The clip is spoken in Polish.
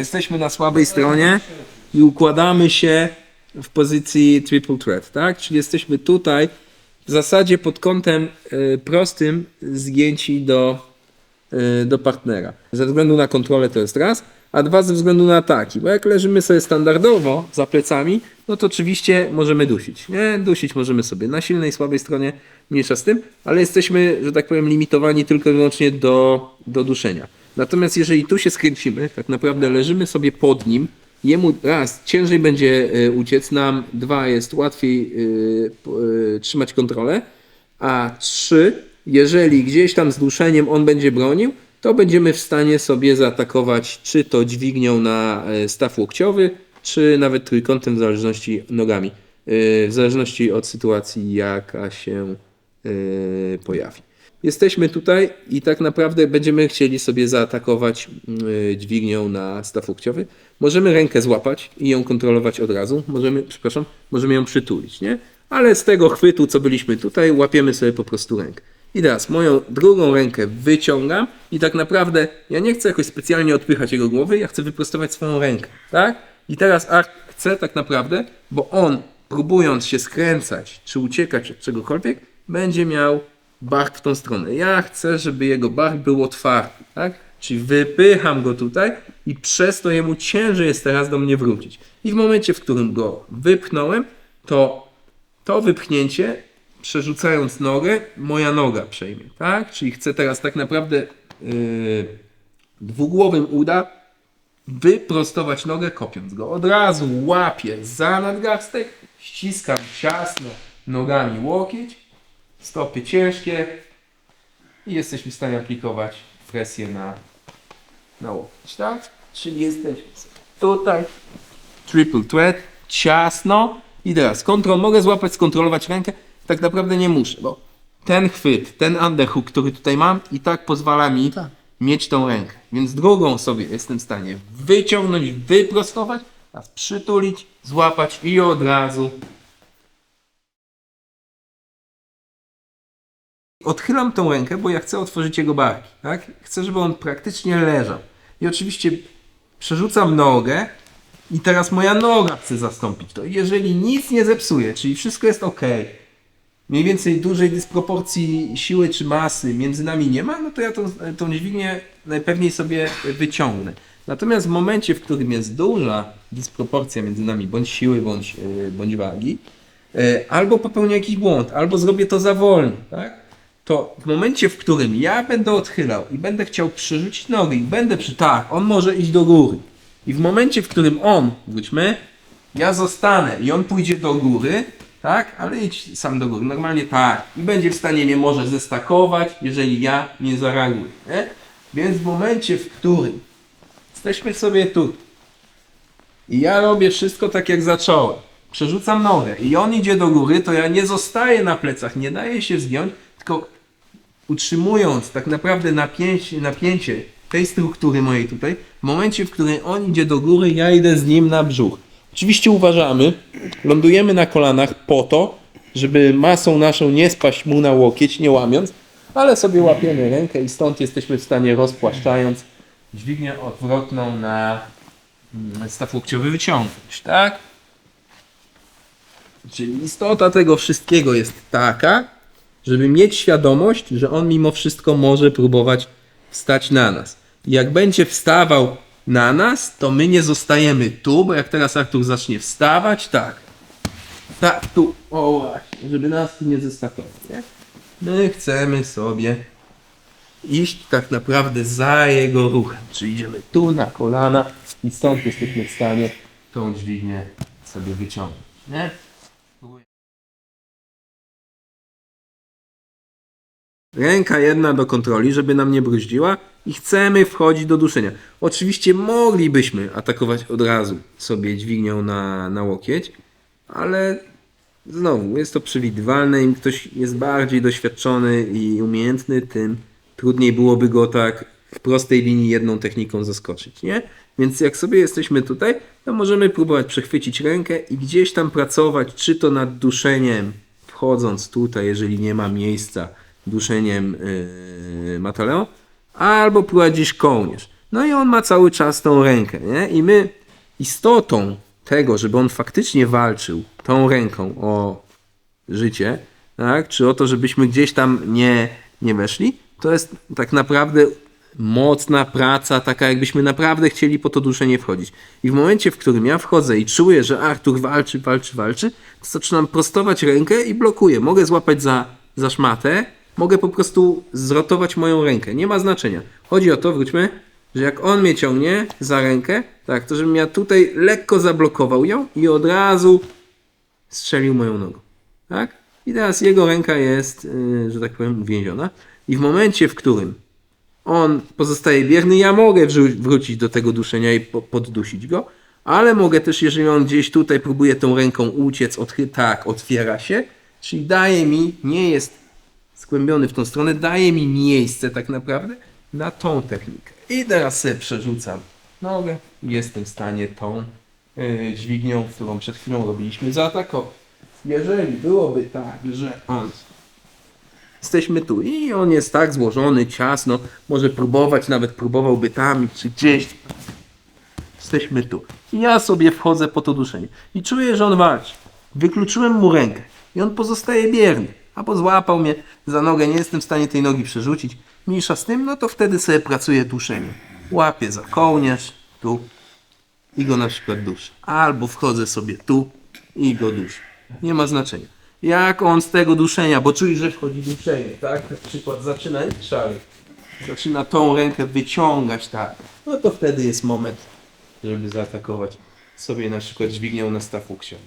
jesteśmy na słabej stronie i układamy się w pozycji triple threat, tak? Czyli jesteśmy tutaj w zasadzie pod kątem y, prostym zgięci do, y, do partnera. Ze względu na kontrolę to jest raz, a dwa ze względu na ataki. Bo jak leżymy sobie standardowo za plecami, no to oczywiście możemy dusić. Nie? Dusić możemy sobie na silnej, słabej stronie, mniejsza z tym, ale jesteśmy, że tak powiem, limitowani tylko i wyłącznie do, do duszenia. Natomiast jeżeli tu się skręcimy, tak naprawdę leżymy sobie pod nim, jemu raz ciężej będzie y, uciec, nam dwa jest łatwiej p- y, trzymać kontrolę, a trzy, jeżeli gdzieś tam z duszeniem on będzie bronił, to będziemy w stanie sobie zaatakować czy to dźwignią na e, staw łokciowy, czy nawet trójkątem w zależności nogami, w zależności od sytuacji jaka się pojawi. Jesteśmy tutaj i tak naprawdę będziemy chcieli sobie zaatakować y, dźwignią na staw łokciowy. Możemy rękę złapać i ją kontrolować od razu. Możemy, przepraszam, możemy ją przytulić, nie? Ale z tego chwytu, co byliśmy tutaj, łapiemy sobie po prostu rękę. I teraz moją drugą rękę wyciągam i tak naprawdę ja nie chcę jakoś specjalnie odpychać jego głowy, ja chcę wyprostować swoją rękę, tak? I teraz Art chce tak naprawdę, bo on próbując się skręcać czy uciekać od czegokolwiek, będzie miał bark w tą stronę. Ja chcę, żeby jego bark był otwarty, tak? Czyli wypycham go tutaj i przez to jemu ciężej jest teraz do mnie wrócić. I w momencie, w którym go wypchnąłem, to to wypchnięcie, przerzucając nogę, moja noga przejmie, tak? Czyli chcę teraz tak naprawdę yy, dwugłowym uda wyprostować nogę, kopiąc go. Od razu łapię za nadgarstek, ściskam ciasno nogami łokieć, stopy ciężkie i jesteśmy w stanie aplikować presję na, na łokieć, tak? Czyli jesteśmy tutaj, triple threat, ciasno. I teraz kontrol, mogę złapać, skontrolować rękę, tak naprawdę nie muszę, bo ten chwyt, ten underhook, który tutaj mam i tak pozwala mi mieć tą rękę, więc drugą sobie jestem w stanie wyciągnąć, wyprostować, teraz przytulić, złapać i od razu odchylam tą rękę, bo ja chcę otworzyć jego barki, tak? Chcę, żeby on praktycznie leżał. I oczywiście przerzucam nogę i teraz moja noga chce zastąpić to. Jeżeli nic nie zepsuje, czyli wszystko jest ok, mniej więcej dużej dysproporcji siły czy masy między nami nie ma, no to ja tą, tą dźwignię najpewniej sobie wyciągnę. Natomiast w momencie, w którym jest duża dysproporcja między nami, bądź siły, bądź, yy, bądź wagi, yy, albo popełnię jakiś błąd, albo zrobię to za wolno, tak? To w momencie, w którym ja będę odchylał i będę chciał przerzucić nogi i będę przy... Tak, on może iść do góry. I w momencie, w którym on, wróćmy, ja zostanę i on pójdzie do góry, tak, ale idź sam do góry, normalnie tak. I będzie w stanie mnie może zestakować, jeżeli ja nie zareaguję, nie? Więc w momencie, w którym jesteśmy sobie tu i ja robię wszystko tak, jak zacząłem, przerzucam nogę i on idzie do góry, to ja nie zostaję na plecach, nie daję się zgiąć, tylko utrzymując tak naprawdę napięcie, napięcie tej struktury mojej tutaj, w momencie, w którym on idzie do góry, ja idę z nim na brzuch. Oczywiście uważamy, lądujemy na kolanach po to, żeby masą naszą nie spaść mu na łokieć, nie łamiąc, ale sobie łapiemy rękę i stąd jesteśmy w stanie rozpłaszczając dźwignię odwrotną na mm, staw łokciowy wyciągnąć, tak? Czyli istota tego wszystkiego jest taka, żeby mieć świadomość, że on mimo wszystko może próbować wstać na nas. Jak będzie wstawał na nas, to my nie zostajemy tu, bo jak teraz Artur zacznie wstawać, tak. Tak, tu, o właśnie, żeby nas tu nie zestakował, nie? My chcemy sobie iść tak naprawdę za jego ruchem. Czyli idziemy tu na kolana i stąd jesteśmy w stanie tą dźwignię sobie wyciągnąć, nie? Ręka jedna do kontroli, żeby nam nie bruździła i chcemy wchodzić do duszenia. Oczywiście moglibyśmy atakować od razu sobie dźwignią na, na łokieć, ale znowu jest to przewidywalne. Im ktoś jest bardziej doświadczony i umiejętny, tym trudniej byłoby go tak w prostej linii jedną techniką zaskoczyć, nie? Więc jak sobie jesteśmy tutaj, to możemy próbować przechwycić rękę i gdzieś tam pracować, czy to nad duszeniem, wchodząc tutaj, jeżeli nie ma miejsca, duszeniem yy, mataleo, albo prowadzisz kołnierz. No i on ma cały czas tą rękę, nie? I my istotą tego, żeby on faktycznie walczył tą ręką o życie, tak? czy o to, żebyśmy gdzieś tam nie, nie weszli, to jest tak naprawdę mocna praca, taka jakbyśmy naprawdę chcieli po to duszenie wchodzić. I w momencie, w którym ja wchodzę i czuję, że Artur walczy, walczy, walczy, to zaczynam prostować rękę i blokuję. Mogę złapać za, za szmatę, mogę po prostu zrotować moją rękę. Nie ma znaczenia. Chodzi o to, wróćmy, że jak on mnie ciągnie za rękę, tak, to żebym ja tutaj lekko zablokował ją i od razu strzelił moją nogą. Tak? I teraz jego ręka jest, yy, że tak powiem, uwięziona. I w momencie, w którym on pozostaje bierny, ja mogę wrócić do tego duszenia i po- poddusić go, ale mogę też, jeżeli on gdzieś tutaj próbuje tą ręką uciec, odchy- tak, otwiera się, czyli daje mi, nie jest skłębiony w tą stronę, daje mi miejsce tak naprawdę na tą technikę. I teraz sobie przerzucam nogę jestem w stanie tą yy, dźwignią, którą przed chwilą robiliśmy, zaatakować. Jeżeli byłoby tak, że on jesteśmy tu i on jest tak złożony, ciasno, może próbować, nawet próbowałby tam czy gdzieś. Jesteśmy tu. I ja sobie wchodzę po to duszenie. I czuję, że on walczy. Wykluczyłem mu rękę. I on pozostaje bierny. Albo złapał mnie za nogę, nie jestem w stanie tej nogi przerzucić. Mniejsza z tym, no to wtedy sobie pracuję duszenie. Łapię za kołnierz, tu i go na przykład duszę. Albo wchodzę sobie tu i go duszę. Nie ma znaczenia. Jak on z tego duszenia, bo czuje, że wchodzi duszenie, tak? Na przykład zaczyna szary. Zaczyna tą rękę wyciągać, tak. No to wtedy jest moment, żeby zaatakować sobie na przykład dźwignią na staw łokciowy.